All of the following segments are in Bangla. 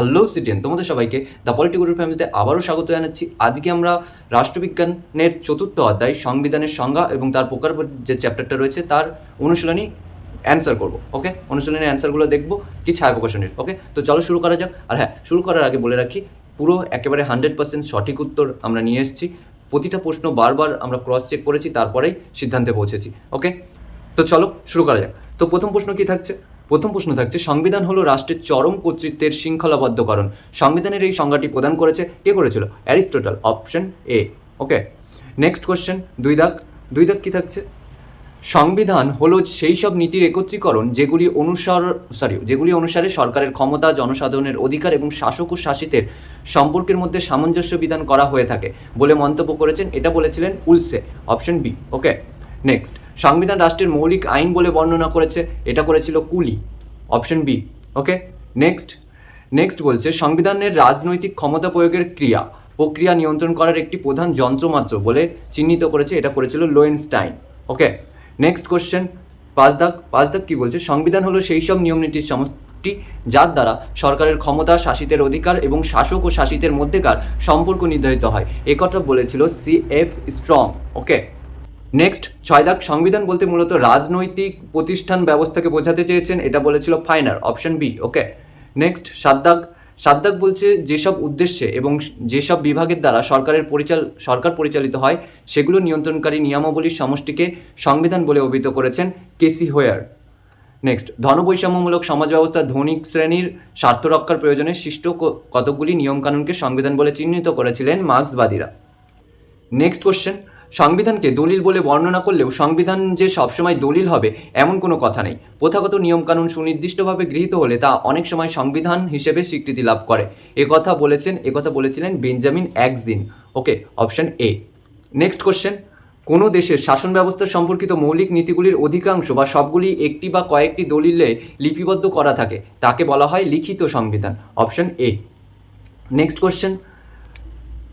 হ্যালো সিটিয়ান তোমাদের সবাইকে দ্য পলিটিক্যাল ফ্যামিলিতে আবারও স্বাগত জানাচ্ছি। আজকে আমরা রাষ্ট্রবিজ্ঞানের চতুর্থ অধ্যায়, সংবিধানের সংজ্ঞা এবং তার প্রকার যে চ্যাপ্টারটা রয়েছে, তার অনুশীলনী অ্যান্সার করব ওকে অনুশীলনী অ্যান্সারগুলো দেখব, কি ছায়া প্রকাশনীর ওকে তো চলো শুরু করা যাক। আর হ্যাঁ শুরু করার আগে বলে রাখি, পুরো একেবারে হান্ড্রেড পার্সেন্ট সঠিক উত্তর আমরা নিয়ে এসেছি। প্রতিটা প্রশ্ন বারবার আমরা ক্রস চেক করেছি, তারপরেই সিদ্ধান্তে পৌঁছেছি ওকে তো চলো শুরু করা যাক। তো প্রথম প্রশ্ন কি থাকছে? প্রথম প্রশ্ন থাকছে, সংবিধান হলো রাষ্ট্রের চরম কর্তৃত্বের শৃঙ্খলাবদ্ধকরণ। সংবিধানের এই সংজ্ঞাটি প্রদান করেছে কে করেছিল? Aristotle, option A. Okay, next question, দুই দাগ। দুই দাগ কী থাকছে? সংবিধান হলো সেই সব নীতির একত্রীকরণ যেগুলি অনুসার সরি যেগুলি অনুসারে সরকারের ক্ষমতা, জনসাধারণের অধিকার এবং শাসক ও শাসিতের সম্পর্কের মধ্যে সামঞ্জস্য বিধান করা হয়ে থাকে বলে মন্তব্য করেছেন, এটা বলেছিলেন Woolsey, option B. Okay, next. সংবিধান রাষ্ট্রের মৌলিক আইন বলে বর্ণনা করেছে, এটা করেছিল Cooley. Option B, okay? Next next বলছে, সংবিধানের রাজনৈতিক ক্ষমতা প্রয়োগের ক্রিয়া, প্রক্রিয়া নিয়ন্ত্রণ করার একটি প্রধান যন্ত্রমাত্র বলে চিহ্নিত করেছে, এটা করেছিল লোয়েনস্টাইন, ওকে? নেক্সট কোশ্চেন পাঁচ দাগ পাঁচ দাগ কী বলছে? সংবিধান হলো সেই সব নিয়মনীতির সমষ্টি যার দ্বারা সরকারের ক্ষমতা, শাসিতের অধিকার এবং শাসক ও শাসিতের মধ্যেকার সম্পর্ক নির্ধারিত হয়। এ কথা বলেছিল C F Strong okay? Next ছয় দাগ সংবিধান বলতে মূলত রাজনৈতিক প্রতিষ্ঠান ব্যবস্থাকে বোঝাতে চেয়েছেন, এটা বলেছিল Finer option B okay next সাত দাগ সাত বলছে যেসব উদ্দেশ্যে এবং যেসব বিভাগের দ্বারা সরকারের পরিচাল, সরকার পরিচালিত হয়, সেগুলো নিয়ন্ত্রণকারী নিয়মাবলীর সমষ্টিকে সংবিধান বলে অভিহিত করেছেন কেসি হোয়ার নেক্সট ধনবৈষম্যমূলক সমাজ ব্যবস্থা ধনিক শ্রেণির স্বার্থ রক্ষার প্রয়োজনে সৃষ্ট কতগুলি নিয়মকানুনকে সংবিধান বলে চিহ্নিত করেছিলেন মার্ক্সবাদীরা। নেক্সট কোশ্চেন সংবিধানকে দলিল বলে বর্ণনা করলেও সংবিধান যে সবসময় দলিল হবে, এমন কোনো কথা নেই। প্রথাগত নিয়মকানুন সুনির্দিষ্টভাবে গৃহীত হলে তা অনেক সময় সংবিধান হিসেবে স্বীকৃতি লাভ করে। একথা বলেছেন একথা বলেছিলেন Benjamin Akzin. Okay, option A. Next question. কোনো দেশের শাসন ব্যবস্থা সম্পর্কিত মৌলিক নীতিগুলির অধিকাংশ বা সবগুলি একটি বা কয়েকটি দলিলে লিপিবদ্ধ করা থাকে, তাকে বলা হয় লিখিত সংবিধান। Option A. Next question.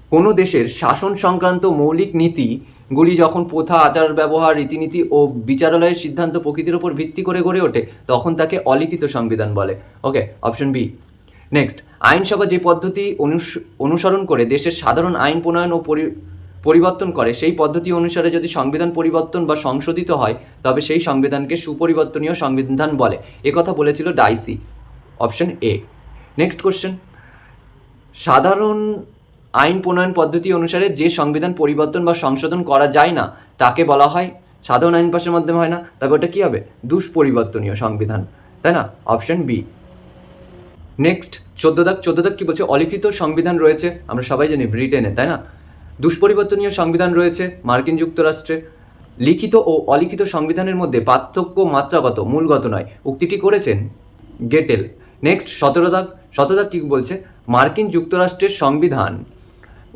কোনো দেশের শাসন সংক্রান্ত মৌলিক নীতিগুলি যখন প্রথা, আচার ব্যবহার, রীতিনীতি ও বিচারালয়ের সিদ্ধান্ত প্রকৃতির উপর ভিত্তি করে গড়ে ওঠে, তখন তাকে অলিখিত সংবিধান বলে। ওকে অপশন বি নেক্সট আইনসভা যে পদ্ধতি অনুস- অনুসরণ করে দেশের সাধারণ আইন প্রণয়ন ও পরি- পরিবর্তন করে, সেই পদ্ধতি অনুসারে যদি সংবিধান পরিবর্তন বা সংশোধিত হয়, তবে সেই সংবিধানকে সুপরিবর্তনীয় সংবিধান বলে। একথা বলেছিল Dicey. Option A next question সাধারণ আইন প্রণয়ন পদ্ধতি অনুসারে যে সংবিধান পরিবর্তন বা সংশোধন করা যায় না, তাকে বলা হয় সাধারণ আইন পাশের মাধ্যমে হয় না তবে ওটা কী হবে? দুষ্পরিবর্তনীয় সংবিধান। তাই না? অপশন বি নেক্সট চোদ্দ দাগ চোদ্দ দাগ কী বলছে? অলিখিত সংবিধান রয়েছে, আমরা সবাই জানি ব্রিটেনে, তাই না? দুষ্পরিবর্তনীয় সংবিধান রয়েছে মার্কিন যুক্তরাষ্ট্রে। লিখিত ও অলিখিত সংবিধানের মধ্যে পার্থক্য মাত্রাগত, মূলগত নয়। উক্তিটি করেছেন? গেটেল। নেক্সট সতেরো দাগ সতেরো দাগ কী বলছে? মার্কিন যুক্তরাষ্ট্রের সংবিধান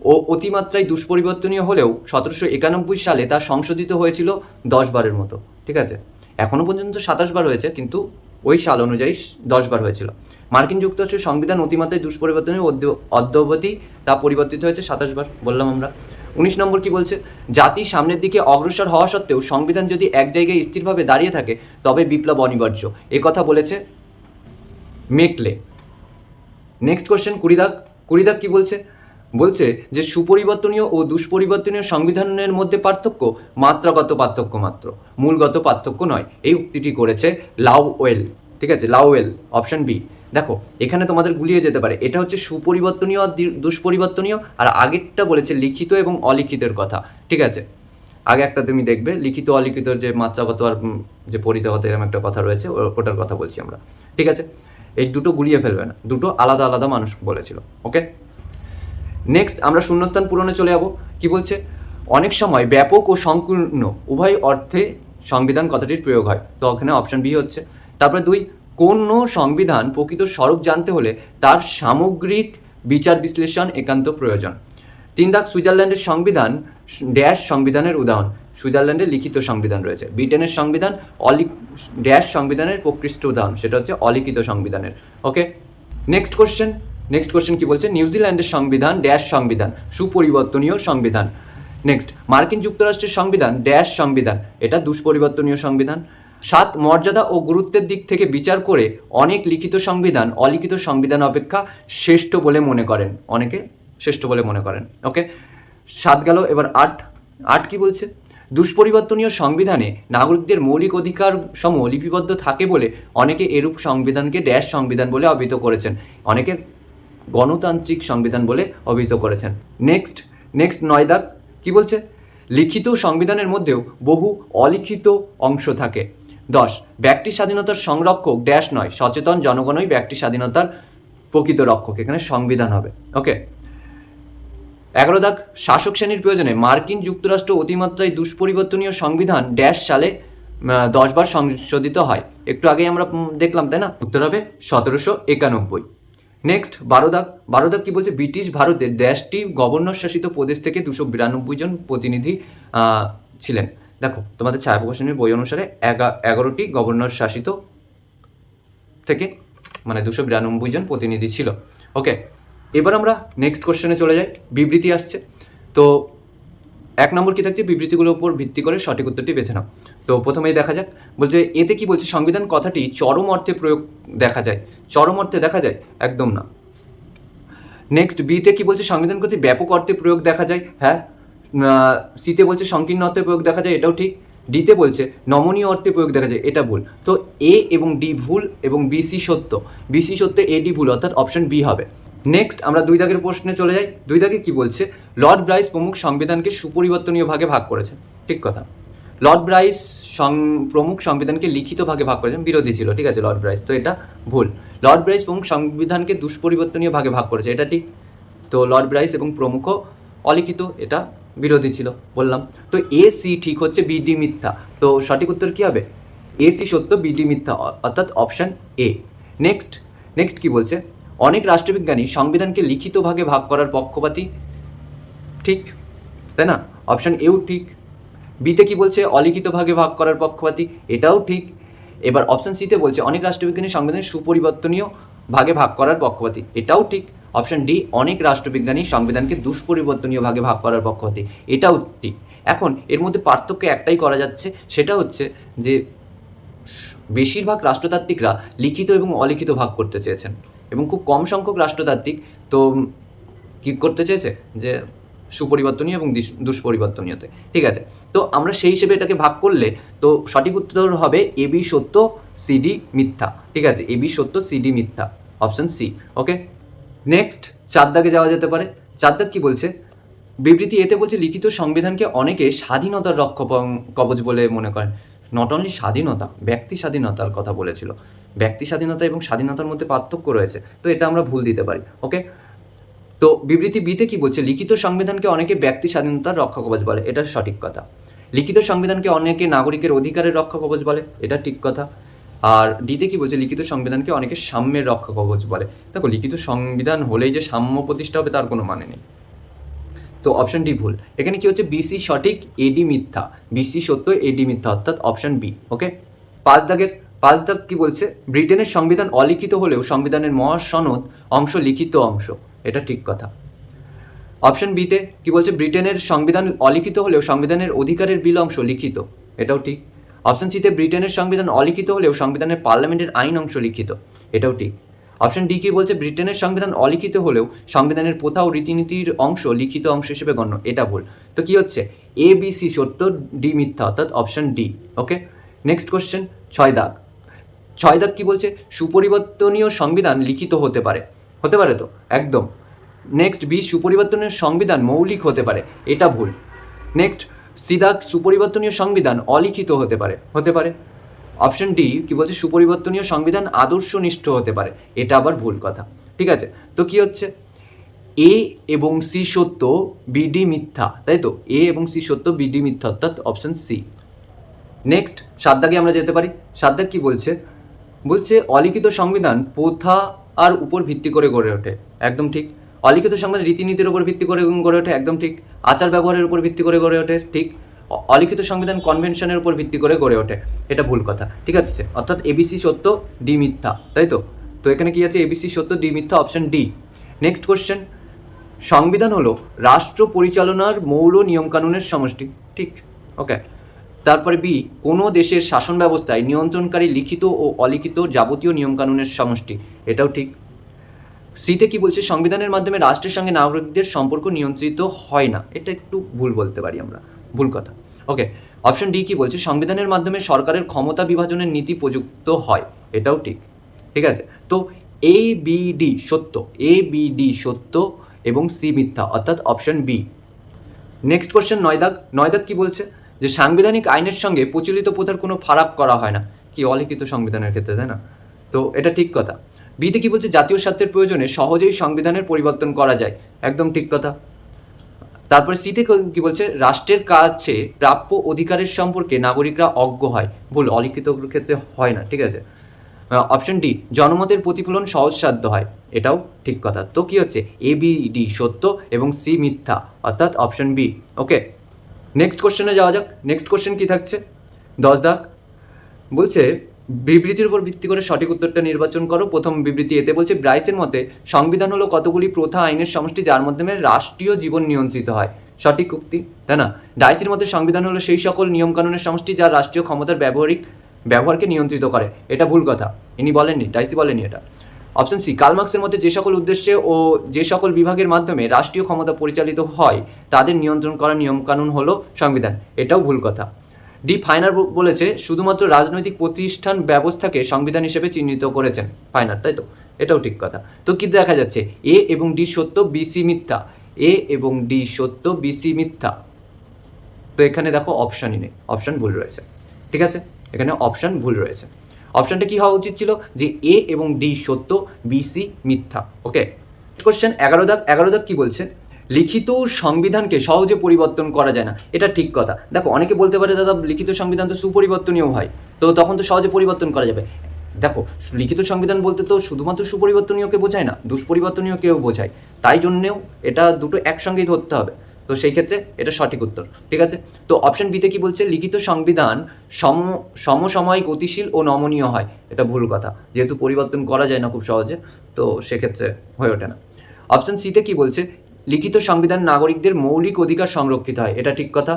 ও অতিমাত্রায় দুষ্পরিবর্তনীয় হলেও সতেরোশো একানব্বই সালে তা সংশোধিত হয়েছিল দশ বারের মতো, ঠিক আছে? এখনও পর্যন্ত সাতাশ বার হয়েছে, কিন্তু ওই সাল অনুযায়ী দশ বার হয়েছিল। মার্কিন যুক্তরাষ্ট্রের সংবিধান অতিমাত্রায় দুষ্পরিবর্তনীয় অদ্য- অদ্যাবধি তা পরিবর্তিত হয়েছে সাতাশ বার, বললাম আমরা। উনিশ নম্বর কি বলছে? জাতি সামনের দিকে অগ্রসর হওয়া সত্ত্বেও সংবিধান যদি এক জায়গায় স্থিরভাবে দাঁড়িয়ে থাকে, তবে বিপ্লব অনিবার্য। এ কথা বলেছে মেকলে। নেক্সট কোশ্চেন কুড়ি দাগ কুড়ি দাগ কি বলছে? বলছে যে সুপরিবর্তনীয় ও দুষ্পরিবর্তনীয় সংবিধানের মধ্যে পার্থক্য মাত্রাগত পার্থক্য মাত্র, মূলগত পার্থক্য নয়। এই উক্তিটি করেছে লাউওয়েল ঠিক আছে? Lowell option B. দেখো, এখানে তোমাদের গুলিয়ে যেতে পারে। এটা হচ্ছে সুপরিবর্তনীয় আর দুষ্পরিবর্তনীয়, আর আগেরটা বলেছে লিখিত এবং অলিখিতের কথা, ঠিক আছে? আগে একটা তুমি দেখবে, লিখিত অলিখিতর যে মাত্রাগত আর যে পরিতাগত এরকম একটা কথা রয়েছে ওটার কথা বলছি আমরা, ঠিক আছে? এই দুটো গুলিয়ে ফেলবে না, দুটো আলাদা আলাদা মানুষ বলেছিল, ওকে? নেক্সট আমরা শূন্যস্থান পূরণে চলে যাব। কি বলছে? অনেক সময় ব্যাপক ও সংকীর্ণ উভয় অর্থে সংবিধান কথাটির প্রয়োগ হয়। তো ওখানে অপশন বি হচ্ছে। তারপরে দুই, কোনো সংবিধান প্রকৃত স্বরূপ জানতে হলে তার সামগ্রিক বিচার বিশ্লেষণ একান্ত প্রয়োজন? তিন দাগ, সুইজারল্যান্ডের সংবিধান ড্যাশ সংবিধানের উদাহরণ। সুইজারল্যান্ডে লিখিত সংবিধান রয়েছে। ব্রিটেনের সংবিধান অলি, ড্যাশ সংবিধানের প্রকৃষ্ট উদাহরণ। সেটা হচ্ছে অলিখিত সংবিধানের। Okay next question next question কি বলছে? নিউজিল্যান্ডের সংবিধান ড্যাশ সংবিধান, সুপরিবর্তনীয় সংবিধান। নেক্সট মার্কিন যুক্তরাষ্ট্রের সংবিধান ড্যাশ সংবিধান, এটা দুষ্পরিবর্তনীয় সংবিধান। সাত, মর্যাদা ও গুরুত্বের দিক থেকে বিচার করে অনেক লিখিত সংবিধান, অলিখিত সংবিধান অপেক্ষা শ্রেষ্ঠ বলে মনে করেন। অনেকে শ্রেষ্ঠ বলে মনে করেন। ওকে সাত গেল, এবার আট। আট কি বলছে? দুষ্পরিবর্তনীয় সংবিধানে নাগরিকদের মৌলিক অধিকার সমূহ লিপিবদ্ধ থাকে বলে অনেকে এরূপ সংবিধানকে ড্যাশ সংবিধান বলে অভিহিত করেছেন। অনেকে গণতান্ত্রিক সংবিধান বলে অভিহিত করেছেন। নেক্সট নেক্সট নয় দাগ, কি বলছে? লিখিত সংবিধানের মধ্যেও বহু অলিখিত অংশ থাকে। দশ, ব্যক্তি স্বাধীনতার সংরক্ষক ড্যাশ নয়, সচেতন জনগণই ব্যক্তি স্বাধীনতার প্রকৃত রক্ষক। এখানে সংবিধান হবে। ওকে এগারো দাগ, শাসক শ্রেণির প্রয়োজনে মার্কিন যুক্তরাষ্ট্র অতিমাত্রায় দুষ্পরিবর্তনীয় সংবিধান ড্যাশ সালে দশবার সংশোধিত হয়। একটু আগেই আমরা দেখলাম, তাই না? উত্তর হবে সতেরোশো একানব্বই। নেক্সট বারো দাগ বারো দাগ কি বলছে? ব্রিটিশ ভারতের দেশটি গভর্নর শাসিত প্রদেশ থেকে দুশো বিরানব্বই জন প্রতিনিধি ছিলেন। দেখো, তোমাদের ছায়া প্রকাশনের বই অনুসারে এগা- এগারোটি গভর্নর শাসিত থেকে মানে দুশো বিরানব্বই জন প্রতিনিধি ছিল। ওকে এবার আমরা নেক্সট কোশ্চেনে চলে যাই। বিবৃতি আসছে। তো এক নম্বর কি থাকছে? বিবৃতিগুলোর উপর ভিত্তি করে সঠিক উত্তরটি বেছে নাও। তো প্রথমেই দেখা যাক। বলছে, এতে কি বলছে, সংবিধান কথাটি চরম অর্থে প্রয়োগ দেখা যায়। চরম অর্থে দেখা যায়? একদম না। নেক্সট বিতে কি বলছে, সংবিধান কথি ব্যাপক অর্থে প্রয়োগ দেখা যায়? হ্যাঁ। সিতে বলছে, সংকীর্ণ অর্থে প্রয়োগ দেখা যায়, এটাও ঠিক। ডিতে বলছে, নমনীয় অর্থে প্রয়োগ দেখা যায়, এটা ভুল। তো এ এবং ডি ভুল এবং বিসি সত্য। বিসি সত্য এ ডি ভুল, অর্থাৎ অপশন বি হবে। নেক্সট আমরা দুই দাগের প্রশ্নে চলে যাই। দুই দাগে কি বলছে, লর্ড ব্রাইস প্রমুখ সংবিধানকে সুপরিবর্তনীয় ভাগে ভাগ করেছে। ঠিক কথা। লর্ড ব্রাইস সং, প্রমুখ সংবিধানকে লিখিত ভাগে করেছেন, বিরোধী ছিল, ঠিক আছে লর্ড ব্রাইস তো এটা ভুল। লর্ড ব্রাইস প্রমুখ সংবিধানকে দুষ্পরিবর্তনীয় ভাগে ভাগ করেছে, এটা ঠিক, তো লর্ড ব্রাইস এবং প্রমুখ অলিখিত, এটা বিরোধী ছিল, বললাম। তো এ সি ঠিক হচ্ছে বিডি মিথ্যা, তো সঠিক উত্তর কী হবে? এ সি সত্য বিডি মিথ্যা অর্থাৎ অপশান এ নেক্সট নেক্সট কি বলছে? অনেক রাষ্ট্রবিজ্ঞানী সংবিধানকে লিখিত ভাগে ভাগ করার পক্ষপাতী, ঠিক, তাই না? অপশান এও ঠিক বিতে কি বলছে? অলিখিত ভাগে ভাগ করার পক্ষপাতী, এটাও ঠিক। এবার অপশন সিতে বলছে, অনেক রাষ্ট্রবিজ্ঞানী সংবিধানের সুপরিবর্তনীয় ভাগে ভাগ করার পক্ষপাতী, এটাও ঠিক। অপশন ডি অনেক রাষ্ট্রবিজ্ঞানী সংবিধানকে দুষ্পরিবর্তনীয় ভাগে ভাগ করার পক্ষপাতী, এটাও ঠিক। এখন এর মধ্যে পার্থক্য একটাই করা যাচ্ছে, সেটা হচ্ছে যে বেশিরভাগ রাষ্ট্রতাত্ত্বিকরা লিখিত এবং অলিখিত ভাগ করতে চেয়েছেন। এবং খুব কম সংখ্যক রাষ্ট্রতাত্ত্বিক তো কী করতে চেয়েছে? যে সুপরিবর্তনীয় এবং দুষ্পরিবর্তনীয়তে। ঠিক আছে। তো আমরা সেই হিসেবে এটাকে ভাগ করলে তো সঠিক উত্তর হবে এ বি সত্য সিডি মিথ্যা। ঠিক আছে? এ বি সত্য সিডি মিথ্যা। Option C. ওকে? নেক্সট চার দাগে যাওয়া যেতে পারে। চার দাগ কি বলছে? বিবৃতি এতে বলছে, লিখিত সংবিধানকে অনেকে স্বাধীনতার রক্ষ কবচ বলে মনে করেন। নট অনলি স্বাধীনতা, ব্যক্তি স্বাধীনতার কথা বলেছিল। ব্যক্তি স্বাধীনতা এবং স্বাধীনতার মধ্যে পার্থক্য রয়েছে। তো এটা আমরা ভুল দিতে পারি। ওকে? তো বিবৃতি বিতে কি বলছে? লিখিত সংবিধানকে অনেকে ব্যক্তি স্বাধীনতার রক্ষা কবচ বলে। এটা সঠিক কথা। লিখিত সংবিধানকে অনেকে নাগরিকের অধিকারের রক্ষা কবচ বলে, এটা ঠিক কথা। আর ডিতে কি বলছে, লিখিত সংবিধানকে অনেকে সাম্যের রক্ষা কবচ বলে। দেখো, লিখিত সংবিধান হলেই যে সাম্য প্রতিষ্ঠা হবে তার কোনো মানে নেই। তো অপশন ডি ভুল। এখানে কি হচ্ছে বিসি সঠিক এডি মিথ্যা। বিসি সত্য এডি মিথ্যা, অর্থাৎ অপশন বি ওকে পাঁচ দাগের, পাঁচ দাগ কি বলছে, ব্রিটেনের সংবিধান অলিখিত হলেও সংবিধানের মহাসনদ অংশ লিখিত অংশ, এটা ঠিক কথা। অপশন বিতে কি বলছে? ব্রিটেনের সংবিধান অলিখিত হলেও সংবিধানের অধিকারের বিল অংশ লিখিত। এটাও ঠিক। অপশন সিতে ব্রিটেনের সংবিধান অলিখিত হলেও সংবিধানের পার্লামেন্টের আইন অংশ লিখিত। এটাও ঠিক। অপশন ডি কি বলছে? ব্রিটেনের সংবিধান অলিখিত হলেও সংবিধানের প্রথা ও রীতিনীতির অংশ, লিখিত অংশ হিসেবে গণ্য। এটা ভুল। তো কি হচ্ছে? এ বি সি সত্য ডি মিথ্যা, অর্থাৎ option D okay next question ছয় দাগ। ছয় দাগ কি বলছে? সুপরিবর্তনীয় সংবিধান লিখিত হতে পারে। হতে পারে তো? একদম। নেক্সট বি সুপরিবর্তনীয় সংবিধান মৌলিক হতে পারে। এটা ভুল। নেক্সট সিদাক সুপরিবর্তনীয় সংবিধান অলিখিত হতে পারে। হতে পারে। অপশন ডি কি বলছে? সুপরিবর্তনীয় সংবিধান আদর্শনিষ্ঠ হতে পারে। এটা আবার ভুল কথা। ঠিক আছে? তো কি হচ্ছে? এ এবং সি সত্য বিডি মিথ্যা। তাই তো? এ এবং সি সত্য বিডি মিথ্যা অর্থাৎ অপশন সি নেক্সট সাত দাগে আমরা যেতে পারি। সাত দাগ কি বলছে? বলছে, অলিখিত সংবিধান প্রথা আর উপর ভিত্তি করে গড়ে ওঠে। একদম ঠিক। অলিখিত সংবিধান রীতিনীতির উপর ভিত্তি করে গড়ে ওঠে একদম ঠিক আচার ব্যবহারের উপর ভিত্তি করে গড়ে ওঠে, ঠিক অলিখিত সংবিধান কনভেনশনের উপর ভিত্তি করে গড়ে ওঠে। এটা ভুল কথা। ঠিক আছে অর্থাৎ এবিসি সত্য ডি মিথ্যা, তাই তো? তো এখানে কি আছে? এবিসি সত্য ডি মিথ্যা অপশন ডি নেক্সট কোশ্চেন সংবিধান হলো রাষ্ট্র পরিচালনার মৌল নিয়মকানুনের সমষ্টি, ঠিক? ওকে তারপরে বি কোনো দেশের শাসন ব্যবস্থায় নিয়ন্ত্রণকারী লিখিত ও অলিখিত যাবতীয় নিয়মকানুনের সমষ্টি, এটাও ঠিক। সিতে কি বলছে? সংবিধানের মাধ্যমে রাষ্ট্রের সঙ্গে নাগরিকদের সম্পর্ক নিয়ন্ত্রিত হয় না। এটা একটু ভুল বলতে পারি আমরা। ভুল কথা। ওকে অপশন ডি কি বলছে? সংবিধানের মাধ্যমে সরকারের ক্ষমতা বিভাজনের নীতি প্রযুক্ত হয়। এটাও ঠিক। ঠিক আছে? তো এ বি ডি সত্য। এ বি ডি সত্য এবং সি মিথ্যা, অর্থাৎ অপশন বি নেক্সট কোশ্চেন নয়দাগ। নয়দাগ কি বলছে? যে সাংবিধানিক আইনের সঙ্গে প্রচলিত প্রথার কোনো ফারাক করা হয় না। কি অলিখিত সংবিধানের ক্ষেত্রে, তাই না? তো এটা ঠিক কথা। বিতে কি বলছে? জাতীয় স্বার্থের প্রয়োজনে সহজেই সংবিধানের পরিবর্তন করা যায়। একদম ঠিক কথা। তারপরে সিতে কি বলছে? রাষ্ট্রের কাছে প্রাপ্য অধিকারের সম্পর্কে নাগরিকরা অজ্ঞ হয়। ভুল, অলিখিত ক্ষেত্রে হয় না, ঠিক আছে? অপশন ডি জনমতের প্রতিফলন সহজসাধ্য হয়। এটাও ঠিক কথা। তো কি হচ্ছে? এ বি ডি সত্য এবং সি মিথ্যা, অর্থাৎ অপশন বি ওকে নেক্সট কোশ্চেনে যাওয়া যাক। নেক্সট কোশ্চেন কি থাকছে? দশ দাগ। বলছে বিবৃতির উপর ভিত্তি করে সঠিক উত্তরটা নির্বাচন করো। প্রথম বিবৃতি এতে বলছে, ব্রাইসের মতে সংবিধান হলো কতগুলি প্রথা আইনের সমষ্টি যার মাধ্যমে রাষ্ট্রীয় জীবন নিয়ন্ত্রিত হয়। সঠিক উক্তি, তাই না? ডাইসির মতে সংবিধান হলো সেই সকল নিয়মকানুনের সমষ্টি যা রাষ্ট্রীয় ক্ষমতার ব্যবহারিক ব্যবহারকে নিয়ন্ত্রিত করে। এটা ভুল কথা। ইনি বলেননি ডাইসি বলেনি এটা। অপশন সি কালমার্কসের মধ্যে যে সকল উদ্দেশ্যে ও যে সকল বিভাগের মাধ্যমে রাষ্ট্রীয় ক্ষমতা পরিচালিত হয়, তাদের নিয়ন্ত্রণ করার নিয়মকানুন হলো সংবিধান। এটাও ভুল কথা। ডি ফাইনার বলেছে শুধুমাত্র রাজনৈতিক প্রতিষ্ঠান ব্যবস্থাকে সংবিধান হিসেবে চিহ্নিত করেছেন ফাইনার, তাই তো? এটাও ঠিক কথা। তো কি দেখা যাচ্ছে? এ এবং ডি সত্য বিসি মিথ্যা। এ এবং ডি সত্য বিসি মিথ্যা। তো এখানে দেখো অপশানই নেই। অপশান ভুল রয়েছে। ঠিক আছে? এখানে অপশান ভুল রয়েছে। অপশানটা কি হওয়া উচিত ছিল? যে এ এবং ডি সত্য বিসি মিথ্যা। ওকে কোশ্চেন এগারো দাগ এগারো দাগ কি বলছে? লিখিত সংবিধানকে সহজে পরিবর্তন করা যায় না। এটা ঠিক কথা। দেখো, অনেকে বলতে পারে, দাদা, লিখিত সংবিধান তো সুপরিবর্তনীয় হয়। তো তখন তো সহজে পরিবর্তন করা যাবে। দেখো, লিখিত সংবিধান বলতে তো শুধুমাত্র সুপরিবর্তনীয়কে বোঝায় না, দুষ্পরিবর্তনীয়কেও বোঝায়। তাই জন্যেও এটা দুটো একসঙ্গেই ধরতে হবে। তো সেই ক্ষেত্রে এটা সঠিক উত্তর। ঠিক আছে? তো অপশন বিতে কি বলছে? লিখিত সংবিধান সম সমসময় গতিশীল ও নমনীয় হয়। এটা ভুল কথা। যেহেতু পরিবর্তন করা যায় না খুব সহজে, তো সেক্ষেত্রে হয়ে ওঠে না। অপশন সিতে কি বলছে? লিখিত সংবিধান নাগরিকদের মৌলিক অধিকার সংরক্ষিত হয়। এটা ঠিক কথা।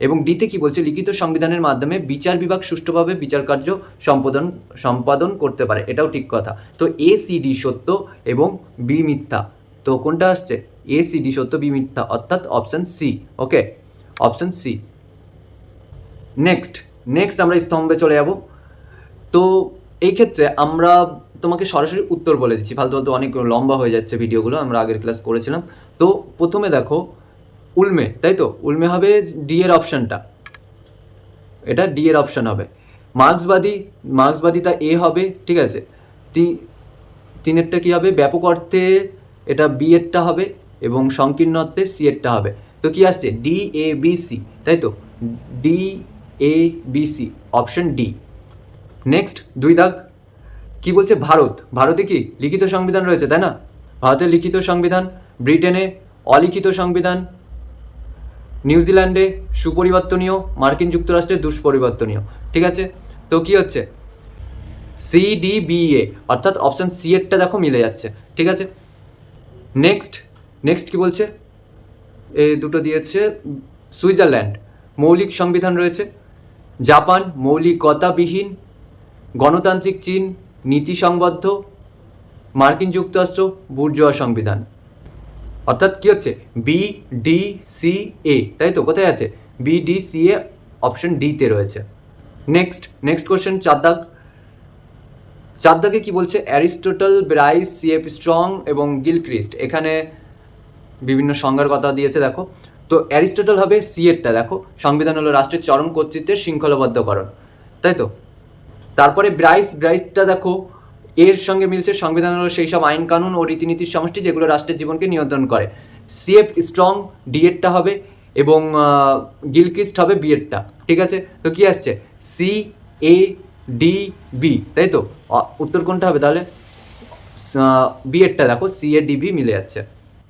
এবং ডিতে কি বলছে? লিখিত সংবিধানের মাধ্যমে বিচার বিভাগ সুষ্ঠুভাবে বিচার কার্য সম্পাদন সম্পাদন করতে পারে। এটাও ঠিক কথা। তো এ সি ডি সত্য এবং বি মিথ্যা। তো কোনটা আসছে? এ সি ডি সত্য বি মিথ্যা। অর্থাৎ option C okay option C next next আমরা স্তম্ভে চলে যাব। তো এই ক্ষেত্রে আমরা তোমাকে সরাসরি উত্তর বলে দিচ্ছি। ফালতু ফালতু অনেক লম্বা হয়ে যাচ্ছে ভিডিওগুলো। আমরা আগের ক্লাস করেছিলাম। তো প্রথমে দেখো উলমে, তাই তো? উলমে হবে ডি এর অপশানটা এটা ডি এর অপশান হবে। মার্ক্সবাদী, মার্ক্সবাদীটা এ হবে, ঠিক আছে? তি, তিনেরটা কী হবে? ব্যাপক অর্থে এটা বি এরটা হবে এবং সংকীর্ণ অর্থে সি এরটা হবে। তো কি আসছে? ডি এ বি সি তাই তো? D A B C option D next দুই দাগ। কি বলছে? ভারত। ভারতে কি? লিখিত সংবিধান রয়েছে, তাই না? ভারতের লিখিত সংবিধান। ব্রিটেনে অলিখিত সংবিধান, নিউজিল্যান্ডে সুপরিবর্তনীয়, মার্কিন যুক্তরাষ্ট্রে দুষ্পরিবর্তনীয়। ঠিক আছে? তো কি হচ্ছে? সি ডি বি এ অর্থাৎ অপশান সি এরটা দেখো মিলে যাচ্ছে। ঠিক আছে? নেক্সট নেক্সট কি বলছে? এ দুটো দিয়েছে, সুইজারল্যান্ড, মৌলিক সংবিধান রয়েছে। জাপান, মৌলিকতাবিহীন, গণতান্ত্রিক চীন, নীতি সংবদ্ধ, মার্কিন যুক্তরাষ্ট্র, বুর্জোয়া সংবিধান। অর্থাৎ কি হচ্ছে? বি ডি সি এ তাই তো? কোথায় আছে? B D C A option ডিতে রয়েছে। নেক্সট নেক্সট কোশ্চেন চার দাগ চার কি বলছে? অ্যারিস্টোটল ব্রাইস সিএফ স্ট্রং এবং গিলক্রিস্ট এখানে বিভিন্ন সংজ্ঞার কথা দিয়েছে, দেখো। তো অ্যারিস্টোটল হবে সি এরটা, দেখো। সংবিধান হলো রাষ্ট্রের চরম কর্তৃত্বের শৃঙ্খলাবদ্ধকরণ, তাই তো? তারপরে ব্রাইস ব্রাইসটা দেখো। এর সঙ্গে মিলছে সংবিধান সেই সব আইন কানুন ও রীতিনীতির সমষ্টি যেগুলো রাষ্ট্রের জীবনকে নিয়ন্ত্রণ করে। সিএফ স্ট্রং ডিএডটা হবে এবং গিলকিস্ট হবে বিএডটা ঠিক আছে? তো কি আসছে? সি এ ডি বি তাই তো? উত্তর কোনটা হবে তাহলে? বিএডটা দেখো সি এ ডি বি মিলে যাচ্ছে।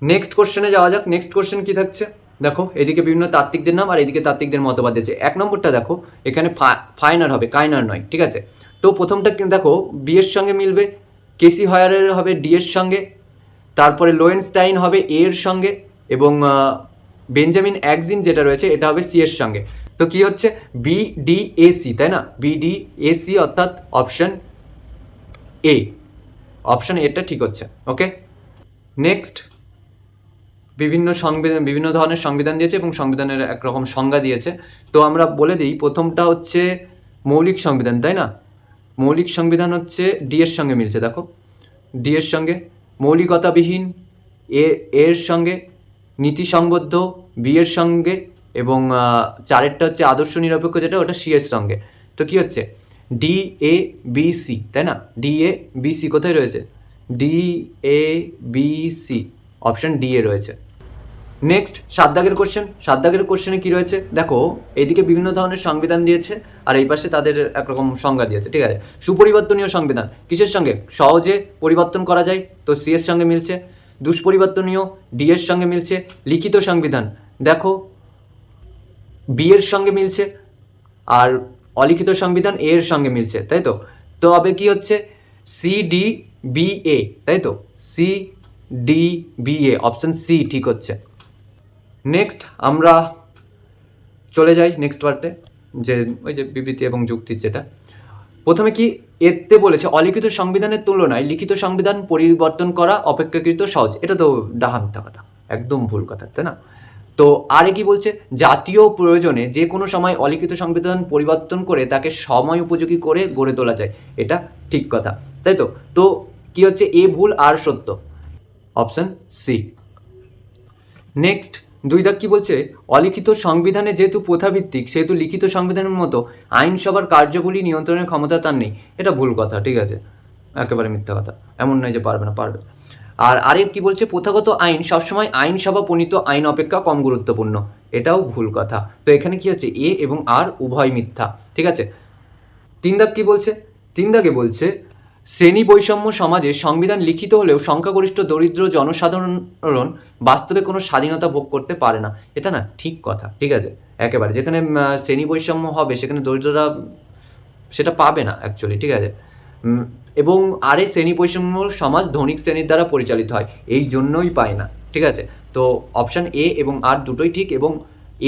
নেক্সট কোশ্চেনে যাওয়া যাক। নেক্সট কোশ্চেন কি থাকছে? দেখো, এদিকে বিভিন্ন তাত্ত্বিকদের নাম আর এদিকে তাত্ত্বিকদের মতবাদ দিয়েছে। এক নম্বরটা দেখো, এখানে ফাইনার হবে, কাইনার নয়। ঠিক আছে? তো প্রথমটা দেখো বি এর সঙ্গে মিলবে কেসি হয়ারের হবে ডি এর সঙ্গে, তারপরে লোয়েনস্টাইন হবে এ এর সঙ্গে, এবং বেঞ্জামিন অ্যাক্সিন যেটা রয়েছে, এটা হবে সি এর সঙ্গে। তো কি হচ্ছে? বিডিএসি তাই না? বিডিএসি অর্থাৎ অপশন এ অপশন এটা ঠিক হচ্ছে ওকে নেক্সট বিভিন্ন সংবিধান, বিভিন্ন ধরনের সংবিধান দিয়েছে এবং সংবিধানের একরকম সংজ্ঞা দিয়েছে। তো আমরা বলে দিই, প্রথমটা হচ্ছে মৌলিক সংবিধান, তাই না? মৌলিক সংবিধান হচ্ছে ডি এর সঙ্গে মিলছে, দেখো। ডি এর সঙ্গে মৌলিকতাবিহীন, এ এর সঙ্গে নীতিসংবদ্ধ, বি এর সঙ্গে এবং চারেরটা হচ্ছে আদর্শ নিরপেক্ষ, যেটা ওটা সি এর সঙ্গে। তো কি হচ্ছে? ডি, এ, বি, সি, তাই না? ডি, এ, বি, সি কোথায় রয়েছে? D, A, B, C, option D এ রয়েছে। নেক্সট সাত দাগের কোশ্চেন সাত দাগের কোশ্চেনে কি রয়েছে? দেখো এইদিকে বিভিন্ন ধরনের সংবিধান দিয়েছে, আর এই পাশে তাদের একরকম সংজ্ঞা দিয়েছে, ঠিক আছে? সুপরিবর্তনীয় সংবিধান, কিসের সঙ্গে? সহজে পরিবর্তন করা যায়, তো সি এর সঙ্গে মিলছে। দুষ্পরিবর্তনীয় ডি এর সঙ্গে মিলছে। লিখিত সংবিধান, দেখো বি এর সঙ্গে মিলছে, আর অলিখিত সংবিধান এর সঙ্গে মিলছে, তাই তো? তবে কি হচ্ছে? সি ডি বি এ তাই তো? C D B A option C ঠিক হচ্ছে। নেক্সট আমরা চলে যাই নেক্সট পার্টে যে ওই যে বিবৃতি এবং যুক্তির যেটা। প্রথমে কি এতে বলেছে, অলিখিত সংবিধানের তুলনায় লিখিত সংবিধান পরিবর্তন করা অপেক্ষাকৃত সহজ। এটা তো ডাহা মিথ্যা কথা, একদম ভুল কথা, তাই না? তো আরে কি বলছে, জাতীয় প্রয়োজনে যে কোনো সময় অলিখিত সংবিধান পরিবর্তন করে তাকে সময় উপযোগী করে গড়ে তোলা যায়, এটা ঠিক কথা, তাই তো? তো কি হচ্ছে, এ ভুল আর সত্য? অপশন সি নেক্সট দুই দাগ কি বলছে? অলিখিত সংবিধানে যেহেতু প্রথাভিত্তিক, সেহেতু লিখিত সংবিধানের মতো আইনসভার কার্যগুলি নিয়ন্ত্রণের ক্ষমতা তার নেই। এটা ভুল কথা, ঠিক আছে? একেবারে মিথ্যা কথা। এমন নয় যে পারবে না, পারবে। আর আরেক কি বলছে? প্রথাগত আইন সবসময় আইনসভা প্রণীত আইন অপেক্ষা কম গুরুত্বপূর্ণ। এটাও ভুল কথা। তো এখানে কি হচ্ছে? এ এবং আর উভয় মিথ্যা, ঠিক আছে? তিন দাগ কি বলছে? তিন দাগে বলছে শ্রেণি বৈষম্য সমাজে সংবিধান লিখিত হলেও সংখ্যাগরিষ্ঠ দরিদ্র জনসাধারণ বাস্তবে কোনো স্বাধীনতা ভোগ করতে পারে না। এটা না ঠিক কথা, ঠিক আছে? একেবারে, যেখানে শ্রেণি বৈষম্য হবে, সেখানে দরিদ্ররা সেটা পাবে না অ্যাকচুয়ালি ঠিক আছে? এবং আর শ্রেণি বৈষম্য সমাজ ধনিক শ্রেণির দ্বারা পরিচালিত হয়, এই জন্যই পায় না, ঠিক আছে? তো অপশান এ এবং আর দুটোই ঠিক এবং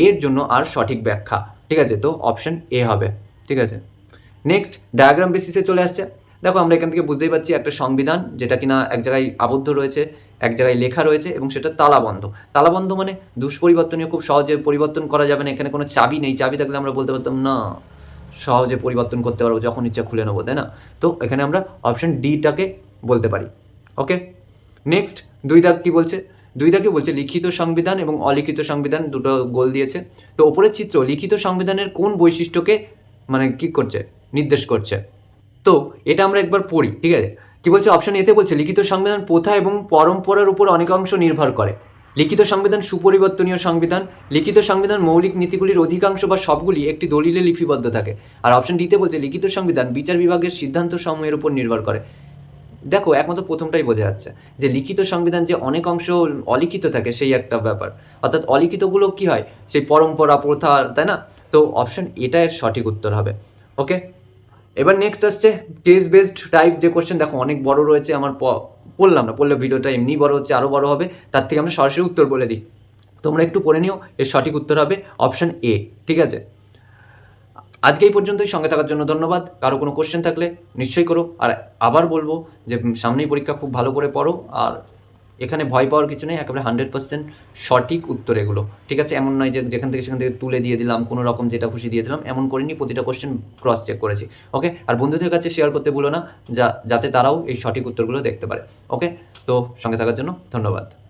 এর জন্য আর সঠিক ব্যাখ্যা, ঠিক আছে? তো অপশান এ হবে, ঠিক আছে? নেক্সট ডায়াগ্রাম বেসিসে চলে আসছে। দেখো, আমরা এখান থেকে বুঝতেই পারছি একটা সংবিধান যেটা কিনা এক জায়গায় আবদ্ধ রয়েছে, এক জায়গায় লেখা রয়েছে এবং সেটা তালাবন্ধ। তালাবন্ধ মানে দুষ্পরিবর্তনীয়, খুব সহজে পরিবর্তন করা যাবে না, এখানে কোনো চাবি নেই। চাবি থাকলে আমরা বলতে পারতাম, না, সহজে পরিবর্তন করতে পারব, যখন ইচ্ছা খুলে নেব তাই না? তো এখানে আমরা অপশন ডিটাকে বলতে পারি ওকে নেক্সট দুই দাগ কি বলছে? দুই দাগে বলছে? লিখিত সংবিধান এবং অলিখিত সংবিধান দুটো গোল দিয়েছে। তো ওপরের চিত্র লিখিত সংবিধানের কোন বৈশিষ্ট্যকে মানে কি করছে? নির্দেশ করছে। তো এটা আমরা একবার পড়ি, ঠিক আছে? কি বলছে? অপশন এতে বলছে, লিখিত সংবিধান প্রথা এবং পরম্পরার উপর অনেকাংশ নির্ভর করে। লিখিত সংবিধান সুপরিবর্তনীয় সংবিধান, লিখিত সংবিধান মৌলিক নীতিগুলির অধিকাংশ বা সবগুলি একটি দলিলে লিপিবদ্ধ থাকে। আর অপশন ডিতে বলছে, লিখিত সংবিধান বিচার বিভাগের সিদ্ধান্ত সময়ের উপর নির্ভর করে। দেখো, একমাত্র প্রথমটাই বোঝা যাচ্ছে যে লিখিত সংবিধান যে অনেক অংশ অলিখিত থাকে, সেই একটা ব্যাপার। অর্থাৎ অলিখিতগুলো কি হয়? সেই পরম্পরা প্রথা, তাই না? তো অপশন এটা এর সঠিক উত্তর হবে। ওকে এবার নেক্সট আসছে কেস বেসড টাইপ যে কোশ্চেন দেখো অনেক বড় রয়েছে, আমার পড়লাম না পড়লে ভিডিওটা এমনি বড় হচ্ছে আরও বড় হবে, তার থেকে আমরা সরাসরি উত্তর বলে দিই। তোমরা একটু পড়ে নিও, এর সঠিক উত্তর হবে অপশান এ ঠিক আছে? আজকে এই পর্যন্তই, সঙ্গে থাকার জন্য ধন্যবাদ, কারও কোনো কোশ্চেন থাকলে নিশ্চয়ই করো, আর আবার বলব যে সামনেই পরীক্ষা খুব ভালো করে পড়ো, আর এখানে ভয় পাওয়ার কিছু নেই, একেবারে হান্ড্রেড পার্সেন্ট সঠিক উত্তর এগুলো। ঠিক আছে? এমন নয় যে যেখান থেকে সেখান থেকে তুলে দিয়ে দিলাম, কোনো রকম যেটা খুশি দিয়ে দিলাম, এমন করিনি, প্রতিটা কোশ্চেন ক্রস চেক করেছি। ওকে আর বন্ধুদের কাছে শেয়ার করতে ভুলো না, যা, যাতে তারাও এই সঠিক উত্তরগুলো দেখতে পারে। ওকে তো সঙ্গে থাকার জন্য ধন্যবাদ।